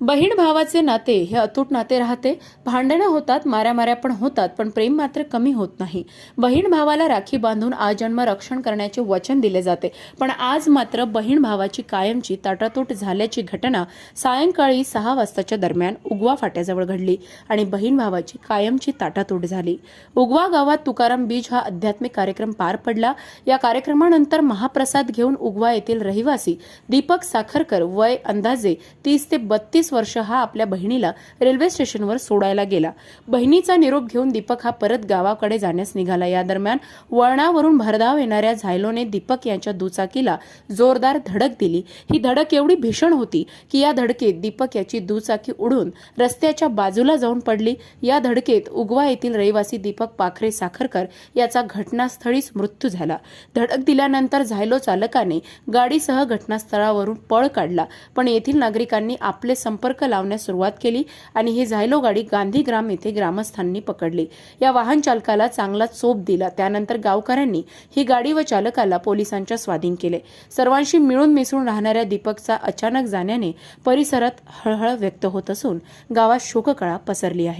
बहीण भावाचे नाते हे अतूट नाते राहते. भांडणं होतात माऱ्यामाऱ्या पण होतात पण प्रेम मात्र कमी होत नाही. बहीण भावाला राखी बांधून आजन्म रक्षण करण्याचे वचन दिले जाते. पण आज मात्र बहीण भावाची कायमची ताटातूट झाल्याची घटना सायंकाळी सहा वाजताच्या दरम्यान उगवा फाट्याजवळ घडली आणि बहीण भावाची कायमची ताटातूट झाली. उगवा गावात तुकाराम बीज हा आध्यात्मिक कार्यक्रम पार पडला. या कार्यक्रमानंतर महाप्रसाद घेऊन उगवा येथील रहिवासी दीपक साखरकर वय अंदाजे तीस ते बत्तीस वर्ष हा आपल्या बहिणीला रेल्वे स्टेशनवर सोडायला गेला. बहिणीचा निरोप घेऊन दीपक हा परत गावाकडे जाण्यास निघाला. या दरम्यान वळणावरून भरधाव येणाऱ्या झायलोने दीपक यांच्या दुचाकीला जोरदार धडक दिली. ही धडक एवढी भीषण होती की या धडकेत दीपक याची दुचाकी उडून रस्त्याच्या बाजूला जाऊन पडली. या धडकेत उगवा येथील रहिवासी दीपक पाखरे साखरकर याचा घटनास्थळीच मृत्यू झाला. धडक दिल्यानंतर झायलो चालकाने गाडीसह घटनास्थळावरून पळ काढला पण येथील नागरिकांनी आपले संपर्क लावण्यास सुरुवात केली आणि ही झायलो गाडी गांधीग्राम येथे ग्रामस्थांनी पकडली. या वाहन चालकाला चांगला चोप दिला. त्यानंतर गावकऱ्यांनी ही गाडी व चालकाला पोलिसांच्या स्वाधीन केले. सर्वांशी मिळून मिसळून राहणाऱ्या दीपकचा अचानक जाण्याने परिसरात हळहळ व्यक्त होत असून गावात शोककळा पसरली आहे.